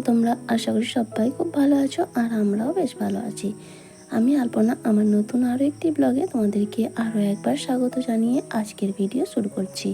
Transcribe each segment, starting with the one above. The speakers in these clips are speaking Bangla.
আছো, তোমরা আশা করি সবাই খুব ভালো আছো আর আমরাও বেশ ভালো আছি। আমি আলপনা, আমার নতুন আরও একটি ব্লগে তোমাদেরকে আরও একবার স্বাগত জানিয়ে আজকের ভিডিও শুরু করছি।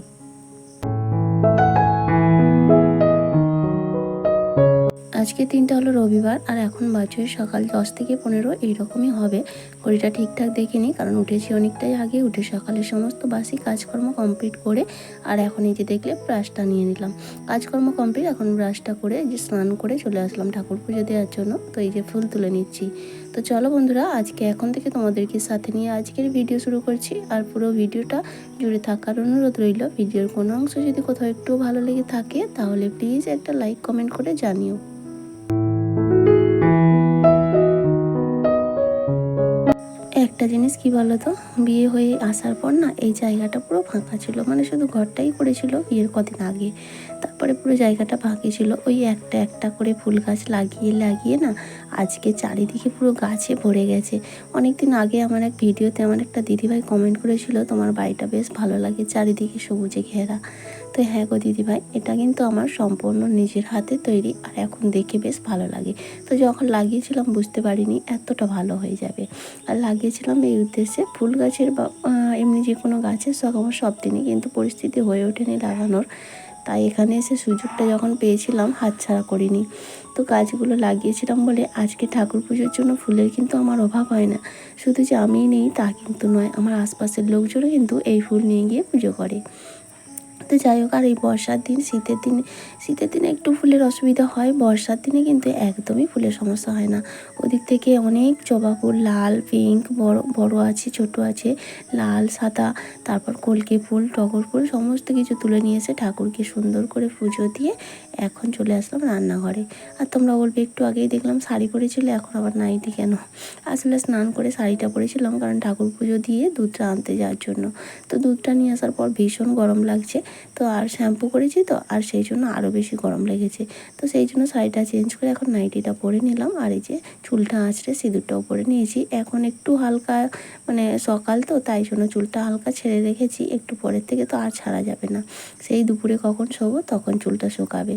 আজকে দিনটা হলো রবিবার আর এখন বাজে সকাল দশ থেকে পনেরো, এইরকমই হবে। ঘড়িটা ঠিকঠাক দেখিনি কারণ উঠেছি অনেকটাই আগে, উঠে সকালের সমস্ত বাসি কাজকর্ম কমপ্লিট করে আর এখন এই যে দেখলে ব্রাশটা নিয়ে নিলাম। কাজকর্ম কমপ্লিট এখন ব্রাশটা করে যে স্নান করে চলে আসলাম ঠাকুর পুজো দেওয়ার জন্য। তো এই যে ফুল তুলে নিচ্ছি। তো চলো বন্ধুরা, আজকে এখন থেকে তোমাদেরকে সাথে নিয়ে আজকের ভিডিও শুরু করছি। আর পুরো ভিডিওটা জুড়ে থাকার অনুরোধ রইল। ভিডিওর কোনো অংশ যদি কোথাও একটু ভালো লেগে থাকে, তাহলে প্লিজ একটা লাইক কমেন্ট করে জানিও। একটা জিনিস কি বলতো? বিয়ে হয়ে আসার পর না এই জায়গাটা পুরো ফাঁকা ছিল। মানে শুধু ঘরটাই করেছিল বিয়ের কদিন আগে। তারপরে পুরো জায়গাটা ফাঁকি ছিল। ওই একটা একটা করে ফুল গাছ লাগিয়ে লাগিয়ে না আজকে চারিদিকে পুরো গাছে ভরে গেছে। অনেক দিন আগে আমার এক ভিডিওতে আমার একটা দিদিভাই কমেন্ট করেছিল, তোমার বাড়িটা বেশ ভালো লাগে চারিদিকে সবুজে ঘেরা। তো হ্যাঁ গো দিদিভাই, এটা কিন্তু আমার সম্পূর্ণ নিজের হাতে তৈরি আর এখন দেখে বেশ ভালো লাগে। তো যখন লাগিয়েছিলাম বুঝতে পারিনি এতটা ভালো হয়ে যাবে। আর লাগিয়েছিলাম এই উদ্দেশ্যে ফুল গাছের বা এমনি যে কোনো গাছের শখ আমার সব দিনই কিন্তু পরিস্থিতি হয়ে ওঠেনি লাগানোর। তাই এখানে এসে সুযোগটা যখন পেয়েছিলাম, হাতছাড়া করিনি। তো গাছগুলো লাগিয়েছিলাম বলে আজকে ঠাকুর পুজোর জন্য ফুলের কিন্তু আমার অভাব হয় না। শুধু যে আমিই নেই তা কিন্তু নয়, আমার আশপাশের লোকজনও কিন্তু এই ফুল নিয়ে গিয়ে পুজো করে। তো যাই হোক, আর এই বর্ষার দিন, শীতের দিনে শীতের দিনে একটু ফুলের অসুবিধা হয়। বর্ষার দিনে কিন্তু একদমই ফুলের সমস্যা হয় না। ওদিক থেকে অনেক জবা ফুল, লাল, পিঙ্ক, বড় বড় আছে, ছোট আছে, লাল, সাদা, তারপর কলকে ফুল, টগর ফুল, সমস্ত কিছু তুলে নিয়ে এসে ঠাকুরকে সুন্দর করে পুজো দিয়ে এখন চলে আসলাম রান্নাঘরে। আর তোমরা বলবে, একটু আগেই দেখলাম শাড়ি পরেছিলে, এখন আবার নাইটি কেন? আসলে স্নান করে শাড়িটা পরেছিলাম, কারণ ঠাকুর পুজো দিয়ে দুধটা আনতে যাওয়ার জন্য। তো দুধটা নিয়ে আসার পর ভীষণ গরম লাগছে। তো আর শ্যাম্পু করেছি তো, আর সেই জন্য আরও বেশি গরম লেগেছে। তো সেই জন্য শাড়িটা চেঞ্জ করে এখন নাইটিটা পরে নিলাম। আর এই যে চুলটা আঁচড়ে সিঁদুরটাও পরে নিয়েছি। এখন একটু হালকা মানে সকাল তো, তাই জন্য চুলটা হালকা ছেড়ে রেখেছি। একটু পরের থেকে তো আর ছাড়া যাবে না। সেই দুপুরে কখন শোবো, তখন চুলটা শুকাবে।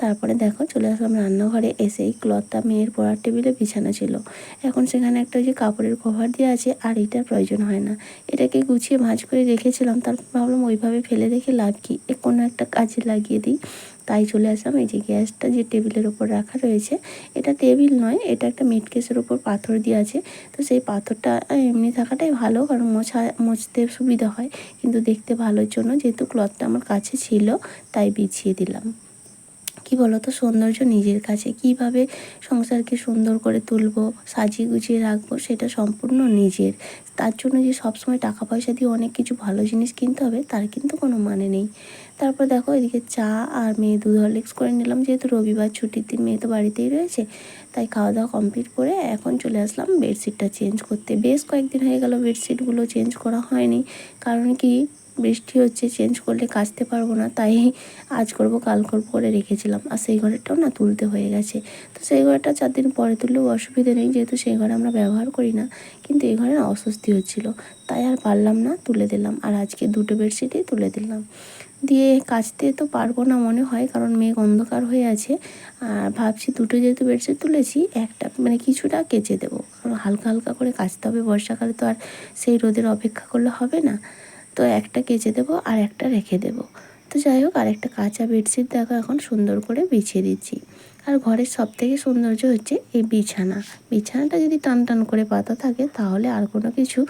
তারপরে দেখো, চলে আসলাম রান্নাঘরে। এসেই ক্লথটা, মেয়ের পড়ার টেবিলে বিছানা ছিল। এখন সেখানে একটা যে কাপড়ের কভার দেওয়া আছে, আর এটার প্রয়োজন হয় না। এটাকে গুছিয়ে ভাঁজ করে রেখেছিলাম। তারপর ভাবলাম ওইভাবে ফেলে রেখে লাভ কি, এ কোনো একটা কাজে লাগিয়ে দিই। তাই চলে আসলাম। এই যে গ্যাসটা যে টেবিলের ওপর রাখা রয়েছে, এটা টেবিল নয়, এটা একটা মেটকেসের ওপর পাথর দিয়ে আছে। তো সেই পাথরটা এমনি থাকাটাই ভালো, কারণ মোছা, মোছতে সুবিধা হয়। কিন্তু দেখতে ভালোর জন্য, যেহেতু ক্লথটা আমার কাছে ছিল, তাই বিছিয়ে দিলাম। কি বলতো? সৌন্দর্য নিজের কাছে। কীভাবে সংসারকে সুন্দর করে তুলবো, সাজিয়ে গুছিয়ে রাখব, সেটা সম্পূর্ণ নিজের। তার জন্য যে সবসময় টাকা পয়সা দিয়ে অনেক কিছু ভালো জিনিস কিনতে হবে, তার কিন্তু কোনো মানে নেই। তারপর দেখো, এদিকে চা আর মেয়ে দুধ হরলিক্স করে নিলাম, যেহেতু রবিবার ছুটির দিন মেয়ে তো বাড়িতেই রয়েছে, তাই খাওয়া দাওয়া কমপ্লিট করে এখন চলে আসলাম বেডশিটটা চেঞ্জ করতে। বেশ কয়েকদিন হয়ে গেল বেডশিটগুলো চেঞ্জ করা হয়নি। কারণ কি বৃষ্টি হচ্ছে চেঞ্জ করলে কাচতে পারব না, তাই আজ করব, কাল করব করে রেখেছিলাম। আর সেই ঘরেরটাও না তুলতে হয়ে গেছে। তো সেই ঘরটা চার দিন পরে তুললেও অসুবিধে নেই, যেহেতু সেই ঘরে আমরা ব্যবহার করি না। কিন্তু এই ঘরে না অস্বস্তি হচ্ছিল। তাই আর পারলাম না, তুলে দিলাম। আর আজকে দুটো বেডশিটই তুলে দিলাম। দিয়ে কাচতে তো পারব না মনে হয়, কারণ মেঘ অন্ধকার হয়ে আছে। আর ভাবছি দুটো যেহেতু বেডশিট তুলেছি, একটা মানে কিছুটা কেচে দেবো। কারণ হালকা হালকা করে কাচতে হবে, বর্ষাকালে তো আর সেই রোদের অপেক্ষা করলে হবে না। তো একটা কেচে দেবো, আর একটা রেখে দেবো। তো যাই হোক, আর একটা কাঁচা বেডশিট দেখো, এখন সুন্দর করে বিছিয়ে দিচ্ছি। আর ঘরের সব থেকে সৌন্দর্য হচ্ছে এই বিছানা। বিছানাটা যদি টান টান করে পাতা থাকে, তাহলে আর কোনো কিছু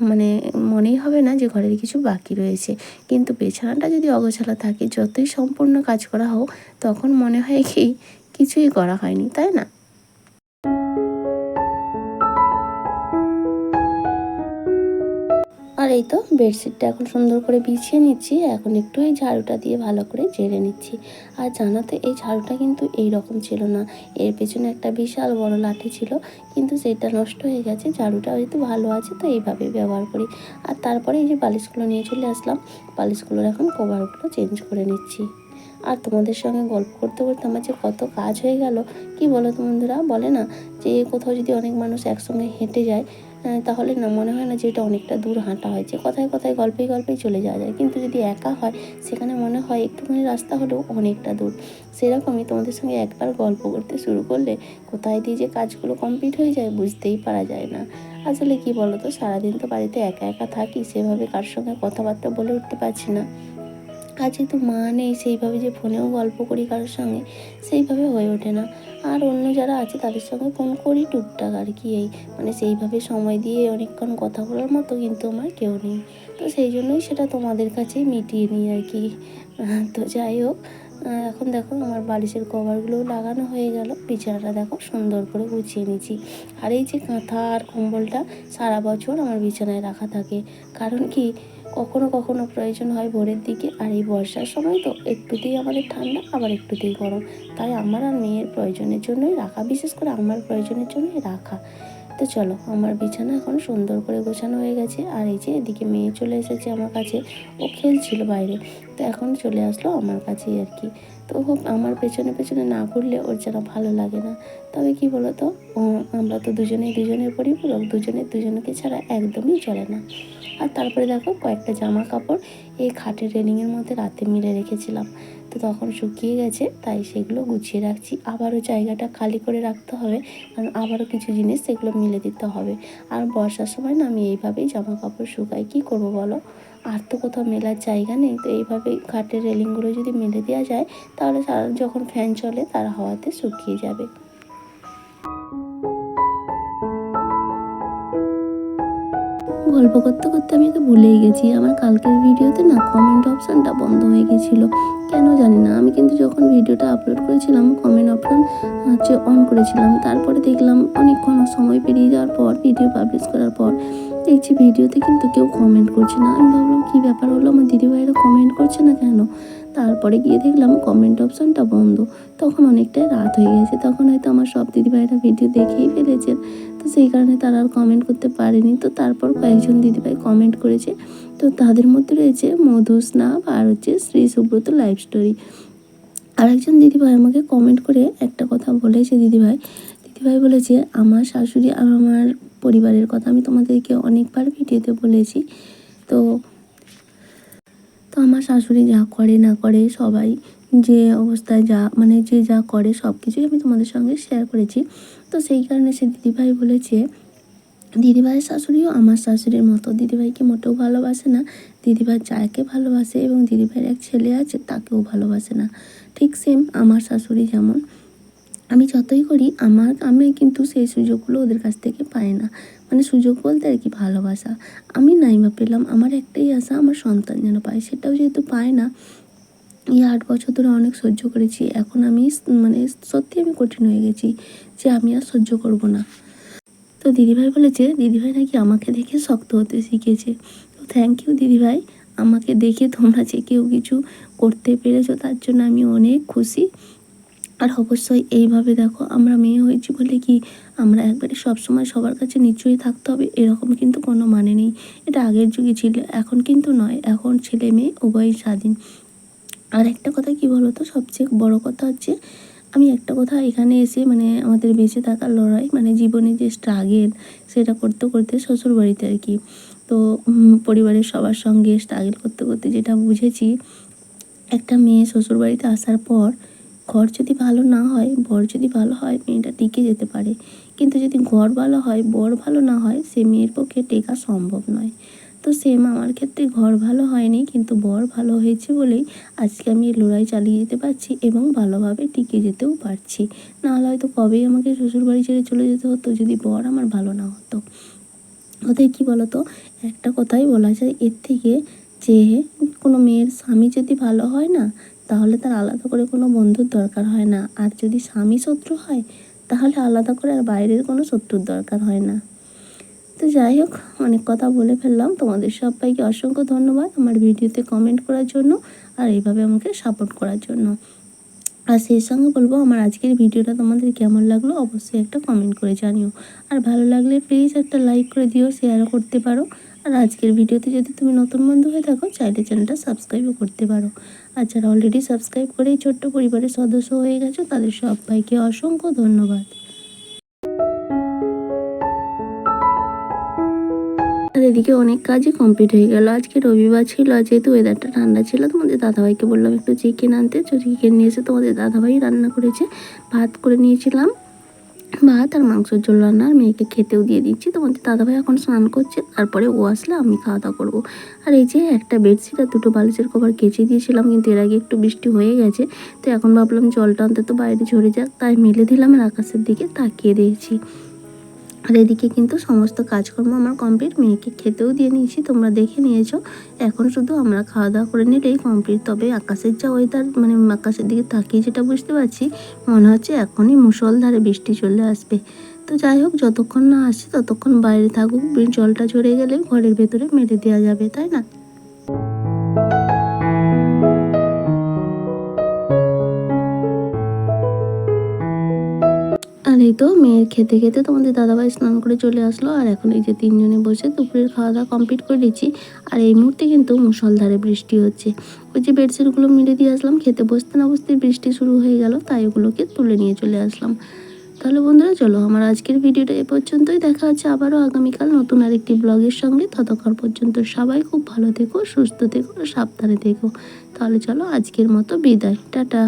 মানে মনেই হবে না যে ঘরের কিছু বাকি রয়েছে। কিন্তু বিছানাটা যদি অগোছালো থাকে, যতই সম্পূর্ণ কাজ করা হোক, তখন মনে হয় কি, কিছুই করা হয়নি, তাই না? আর এই তো বেডশিটটা এখন সুন্দর করে বিছিয়ে নিচ্ছি। এখন একটু এই ঝাড়ুটা দিয়ে ভালো করে ঝেড়ে নিচ্ছি। আর জানাতে এই ঝাড়ুটা কিন্তু এই রকম ছিল না। এর পেছনে একটা বিশাল বড় লাঠি ছিল, কিন্তু সেটা নষ্ট হয়ে গেছে। ঝাড়ুটা হয়তো ভালো আছে, তো এইভাবে ব্যবহার করি। আর তারপরে এই যে বালিশগুলো নিয়ে চলে আসলাম, বালিশগুলোর এখন কভারগুলো চেঞ্জ করে নিচ্ছি। আর তোমাদের সঙ্গে গল্প করতে করতে আমার যে কত কাজ হয়ে গেল, কি বলো তো বন্ধুরা? বলে না যে কোথাও যদি অনেক মানুষ একসঙ্গে হেঁটে যায় তাহলে না মনে হয় না যে এটা অনেকটা দূর হাঁটা হয়েছে কথায় কথায় গল্পে গল্পেই চলে যাওয়া যায়। কিন্তু যদি একা হয়, সেখানে মনে হয় একটুখানি রাস্তা হলেও অনেকটা দূর। সেরকমই তোমাদের সঙ্গে একবার গল্প করতে শুরু করলে কোথায় দিয়ে যে কাজগুলো কমপ্লিট হয়ে যায় বুঝতেই পারা যায় না। আসলে কি বলো তো সারাদিন তো বাড়িতে একা একা থাকি, সেভাবে কার সঙ্গে কথাবার্তা বলে উঠতে পারছি না। আর তো মা নেই, সেইভাবে যে ফোনেও গল্প করি কারোর সঙ্গে, সেইভাবে হয়ে ওঠে না। আর অন্য যারা আছে তাদের সঙ্গে ফোন করি, টুকটাক আর কি এই মানে সেইভাবে সময় দিয়ে অনেকক্ষণ কথা বলার মতো কিন্তু আমার কেউ নেই। তো সেই জন্যই সেটা তোমাদের কাছেই মিটিয়ে নিই আর কি। তো যাই হোক এখন দেখো আমার বালিশের কভারগুলোও লাগানো হয়ে গেল। বিছানাটা দেখো সুন্দর করে গুছিয়ে নিচ্ছি। আর এই যে কাঁথা আর কম্বলটা সারা বছর আমার বিছানায় রাখা থাকে। কারণ কি? কখনো কখনো প্রয়োজন হয় ভোরের দিকে। আর এই বর্ষার সময় তো একটুতেই আমাদের ঠান্ডা, আবার একটুতেই গরম। তাই আমার আর মেয়ের প্রয়োজনের জন্যই রাখা, বিশেষ করে আমার প্রয়োজনের জন্যই রাখা। তো চলো, আমার বিছানা এখন সুন্দর করে গোছানো হয়ে গেছে। আর এই যে এদিকে মেয়ে চলে এসেছে আমার কাছে। ও খেলছিল বাইরে। তো এখন চলে আসলো আমার কাছেই আর কি। তো আমার পেছনে পেছনে না ঘুরলে ওর যেন ভালো লাগে না। তবে কি বলো তো আমরা তো দুজনেই দুজনের পরিপূরক। দুজনে দুজনকে ছাড়া একদমই চলে না। আর তারপরে দেখো কয়েকটা জামা কাপড় এই খাটের রেলিংয়ের মধ্যে রাতে মিলে রেখেছিলাম। তো তখন শুকিয়ে গেছে, তাই সেগুলো গুছিয়ে রাখছি। আবারও জায়গাটা খালি করে রাখতে হবে, কারণ আবারও কিছু জিনিস সেগুলো মিলে দিতে হবে। আর বর্ষার সময় না আমি এইভাবেই জামা কাপড় শুকাই। কী করব বলো? আর তো কোথাও মেলার জায়গা নেই, তো এইভাবে খাটের রেলিংগুলো যদি মেলে দেওয়া যায়, তাহলে যখন ফ্যান চলে তার হাওয়াতে শুকিয়ে যাবে। গল্প করতে করতে আমি তো ভুলেই গেছি। আমার কালকের ভিডিওতে না কমেন্ট অপশানটা বন্ধ হয়ে গেছিল। কেন জানি না। আমি কিন্তু যখন ভিডিওটা আপলোড করেছিলাম কমেন্ট অপশান হচ্ছে অন করেছিলাম। তারপরে দেখলাম অনেকক্ষণ সময় পেরিয়ে যাওয়ার পর ভিডিও পাবলিশ করার পর দেখছি ভিডিওতে কিন্তু কেউ কমেন্ট করছে না। আমি ভাবলাম, কী ব্যাপার হলো? আমার দিদিভাইরা কমেন্ট করছে না কেন? তারপরে গিয়ে দেখলাম কমেন্ট অপশানটা বন্ধ। তখন অনেকটাই রাত হয়ে গেছে। তখন হয়তো আমার সব দিদিভাইরা ভিডিও দেখেই ফেলেছেন। তো সেই কারণে তারা আর কমেন্ট করতে পারেনি। তো তারপর কয়েকজন দিদিভাই কমেন্ট করেছে। তো তাদের মধ্যে রয়েছে মধুস্না আর হচ্ছে শ্রী সুব্রত লাইফ স্টোরি আর একজন দিদিভাই আমাকে কমেন্ট করে একটা কথা বলেছে দিদিভাই। দিদিভাই বলেছে, আমার শাশুড়ি আর আমার পরিবারের কথা আমি তোমাদেরকে অনেকবার ভিডিওতে বলেছি। তো তো আমার শাশুড়ি যা করে না করে সবাই যে অবস্থায় যা মানে যে যা করে সব কিছুই আমি তোমাদের সঙ্গে শেয়ার করেছি। তো সেই কারণে সে দিদিভাই বলেছে, দিদিভাইয়ের শাশুড়িও আমার শাশুড়ির মতো। দিদিভাইকে মোটেও ভালোবাসে না। দিদিভাই যাকে ভালোবাসে এবং দিদিভাইয়ের এক ছেলে আছে, তাকেও ভালোবাসে না। ঠিক সেম আমার শাশুড়ি যেমন। আমি যতই করি, আমার, আমি কিন্তু সেই সুযোগগুলো ওদের কাছ থেকে পাই না। মানে সুযোগ বলতে আর কি ভালোবাসা। আমি নাই বা পেলাম, আমার একটাই আশা, আমার সন্তান যেন পায়। সেটাও যেহেতু পায় না, এই আট বছর ধরে অনেক সহ্য করেছি। এখন আমি মানে সত্যি আমি কঠিন হয়ে গেছি যে আমি আর সহ্য করব না। তো দিদিভাই বলেছে, দিদিভাই নাকি আমাকে দেখে শক্ত হতে শিখেছে। তো থ্যাংক ইউ দিদিভাই, আমাকে দেখে তোমরা যে কেউ কিছু করতে পেরেছ, তার জন্য আমি অনেক খুশি। আর অবশ্যই এইভাবে দেখো, আমরা মেয়ে হয়েছি বলে কি আমরা একবারে সবসময় সবার কাছে নিচুই থাকতে হবে? এরকম কিন্তু কোনো মানে নেই। এটা আগের যুগে ছিল, এখন কিন্তু নয়। এখন ছেলে মেয়ে, উভয়ই স্বাধীন। আর একটা কথা কি বলতো? সবচেয়ে বড় কথা হচ্ছে, আমি একটা কথা এখানে এসে মানে আমাদের বেঁচে থাকার লড়াই মানে জীবনে যে স্ট্রাগেল সেটা করতে করতে শ্বশুর বাড়িতে আর কি। তো পরিবারের সবার সঙ্গে স্ট্রাগেল করতে করতে যেটা বুঝেছি, একটা মেয়ে শ্বশুর বাড়িতে আসার পর ঘর যদি ভালো না হয়, বর যদি ভালো হয়, মেয়েটা টিকে যেতে পারে। কিন্তু যদি ঘর ভালো হয়, বর ভালো না হয়, সে মেয়ের পক্ষে টেকা সম্ভব নয়। তো সেম আমার ক্ষেত্রে ঘর ভালো হয়নি, কিন্তু বর ভালো হয়েছে বলেই আজকে আমি লড়াই চালিয়ে যেতে পারছি এবং ভালোভাবে টিকে যেতেও পারছি। নাহলে হয়তো কবেই আমাকে শ্বশুরবাড়ি ছেড়ে চলে যেতে হতো, যদি বর আমার ভালো না হতো। ওদের কী বলতো? একটা কথাই বলা যায়, এর থেকে যে কোনো মেয়ের স্বামী যদি ভালো হয় না তাহলে তার আলাদা করে কোনো বন্ধুর দরকার হয় না। আর যদি স্বামী শত্রু হয়, তাহলে আলাদা করে আর বাইরের কোনো শত্রুর দরকার হয় না। তো যাই হোক, অনেক কথা বলে ফেললাম। তোমাদের সবাইকে অসংখ্য ধন্যবাদ আমার ভিডিওতে কমেন্ট করার জন্য আর এইভাবে আমাকে সাপোর্ট করার জন্য। আর সেই সঙ্গে বলব, আমার আজকের ভিডিওটা তোমাদের কেমন লাগল অবশ্যই একটা কমেন্ট করে জানিও। আর ভালো লাগলে প্লিজ একটা লাইক করে দিও শেয়ারও করতে পারো। আর আজকের ভিডিওতে যদি তুমি নতুন বন্ধু হয়ে থাকো, চাইলে চ্যানেলটা সাবস্ক্রাইবও করতে পারো। আর যারা অলরেডি সাবস্ক্রাইব করে এই ছোট্ট পরিবারের সদস্য হয়ে গেছো, তাদের সবাইকে অসংখ্য ধন্যবাদ। আর এদিকে অনেক কাজই কমপ্লিট হয়ে গেল। আজকে রবিবার ছিল, যেহেতু ওয়েদারটা ঠান্ডা ছিল, তোমাদের দাদাভাইকে বললাম একটু চিকেন আনতে। চিকেন নিয়ে এসে তোমাদের দাদাভাই রান্না করেছে, ভাত করে নিয়েছিলাম। ভাত তার মাংসের ঝোল রান্না আর মেয়েকে খেতেও দিয়ে দিচ্ছি। তোমাদের দাদাভাই এখন স্নান করছে, তারপরে ও আসলে আমি খাওয়া দাওয়া করব। আর এই যে একটা বেডশিট আর দুটো বালিশের কভার কেচে দিয়েছিলাম, কিন্তু এর আগে একটু বৃষ্টি হয়ে গেছে। তো এখন ভাবলাম জলটা অন্তত বাইরে ঝরে যাক। তাই মেলে দিলাম আর আকাশের দিকে তাকিয়ে দিয়েছি আর এদিকে কিন্তু সমস্ত কাজকর্ম আমার কমপ্লিট। মেয়েকে খেতেও দিয়ে নিয়েছি, তোমরা দেখে নিয়েছো। এখন শুধু আমরা খাওয়া দাওয়া করে নিলেই কমপ্লিট। তবে আকাশের যা ওয়েদার মানে আকাশের দিকে তাকিয়ে যেটা বুঝতে পারছি, মনে হচ্ছে এখনই মুসলধারে বৃষ্টি চলে আসবে। তো যাই হোক, যতক্ষণ না আসছে ততক্ষণ বাইরে থাকুক। জলটা ঝরে গেলে ঘরের ভেতরে মেরে দেওয়া যাবে, তাই না? এই তো মেয়ের খেতে খেতে তোমাদের দাদাভাই স্নান করে চলে আসলো। আর এখন এই যে তিনজনে বসে দুপুরের খাওয়া দাওয়া কমপ্লিট করে দিচ্ছি আর এই মুহূর্তে কিন্তু মুসলধারে বৃষ্টি হচ্ছে। ওই যে বেডশিটগুলো মিলে দিয়ে আসলাম, খেতে বসতে না বসতে বৃষ্টি শুরু হয়ে গেল, তাই ওগুলোকে তুলে নিয়ে চলে আসলাম। তাহলে বন্ধুরা, চলো আমার আজকের ভিডিওটা এ পর্যন্তই। দেখা হচ্ছে আবারও আগামীকাল নতুন আরেকটি ব্লগের সঙ্গে। ততক্ষণ পর্যন্ত সবাই খুব ভালো থেকো, সুস্থ থেকো, সাবধানে থেকো। তাহলে চলো আজকের মতো বিদায়। টাটা।